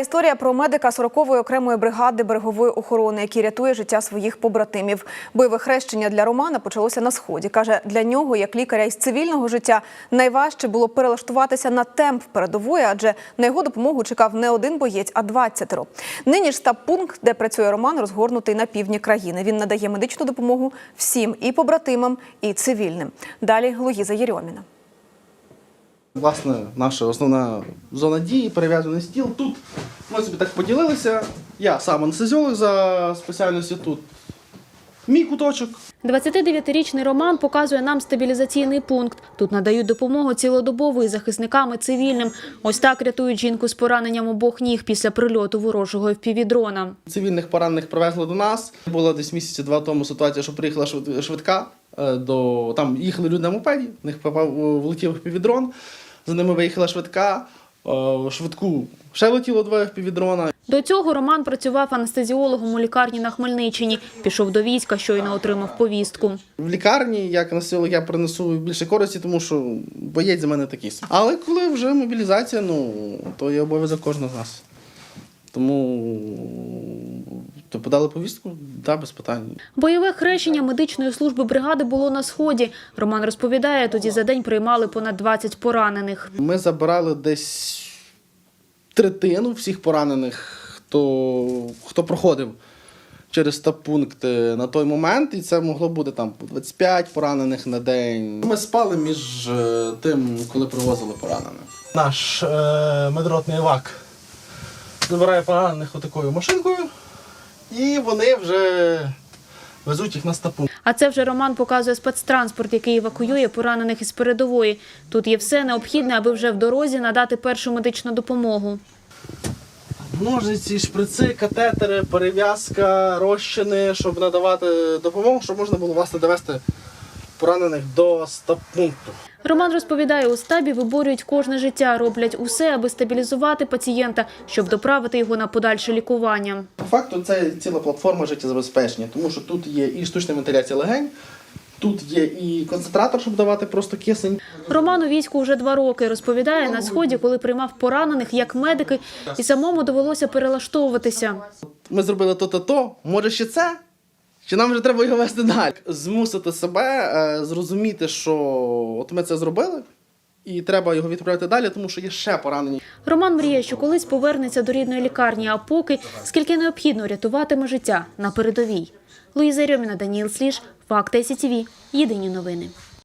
Історія про медика 40-ї окремої бригади берегової охорони, який рятує життя своїх побратимів. Бойове хрещення для Романа почалося на сході. каже, для нього, як лікаря із цивільного життя, найважче було перелаштуватися на темп передової, адже на його допомогу чекав не один боєць, а 20 Нині ж штаб-пункт, де працює Роман, розгорнутий на півдні країни. Він надає медичну допомогу всім і побратимам, і цивільним. Далі Луїза Єрьоміна. Власне, наша основна зона дії, перев'язаний стіл. Тут ми собі так поділилися. Я сам анестезіолог за спеціальністю тут. Мій куточок. 29-річний Роман показує нам стабілізаційний пункт. Тут надають допомогу цілодобово і захисникам і цивільним. Ось так рятують жінку з пораненням обох ніг після прильоту ворожого впівдрона. Цивільних поранених привезли до нас. Була десь місяці два тому ситуація, що приїхала швидка. е, До, там їхали люди на мопеді, в них попав е, влетів півдрон. За ними виїхала швидка. Е, Швидку ще летіло двоє впівдрона. До цього Роман працював анестезіологом у лікарні на Хмельниччині. Пішов до війська, щойно отримав повістку. В лікарні, як анестезіолог, я принесу більше користі, тому що боєць за мене такий. Але коли вже мобілізація, ну то є обов'язок кожного з нас. Тому то подали повістку, да, без питань. Бойове хрещення медичної служби бригади було на сході. Роман розповідає, тоді за день приймали понад 20 поранених. Ми забирали десь третину всіх поранених, хто, хто проходив через та пункти на той момент, і це могло бути там 25 поранених на день. Ми спали між е, тим, коли привозили поранених. Наш е, медротний вак забирає поранених отакою машинкою, і вони вже везуть їх на стапу. А це вже Роман показує спецтранспорт, який евакуює поранених із передової. Тут є все необхідне, аби вже в дорозі надати першу медичну допомогу. Ножиці, шприци, катетери, перев'язка, розчини, щоб надавати допомогу, щоб можна було власне довести поранених до стаб-пункту. Роман розповідає, у стабі виборюють кожне життя, роблять усе, аби стабілізувати пацієнта, щоб доправити його на подальше лікування. По факту це ціла платформа життєзабезпечення, тому що тут є і штучна вентиляція легень, тут є і концентратор, щоб давати просто кисень. Роман у війську вже два роки. Розповідає, на сході, коли приймав поранених як медики, і самому довелося перелаштовуватися. Ми зробили то-то, то може ще це? Чи нам вже треба його вести далі? Змусити себе е, зрозуміти, що от ми це зробили, і треба його відправити далі, тому що є ще поранені. Роман мріє, що колись повернеться до рідної лікарні, а поки скільки необхідно рятуватиме життя на передовій. Луїза Рьоміна, Даніл Сліж, Факти СІТВ. Єдині новини.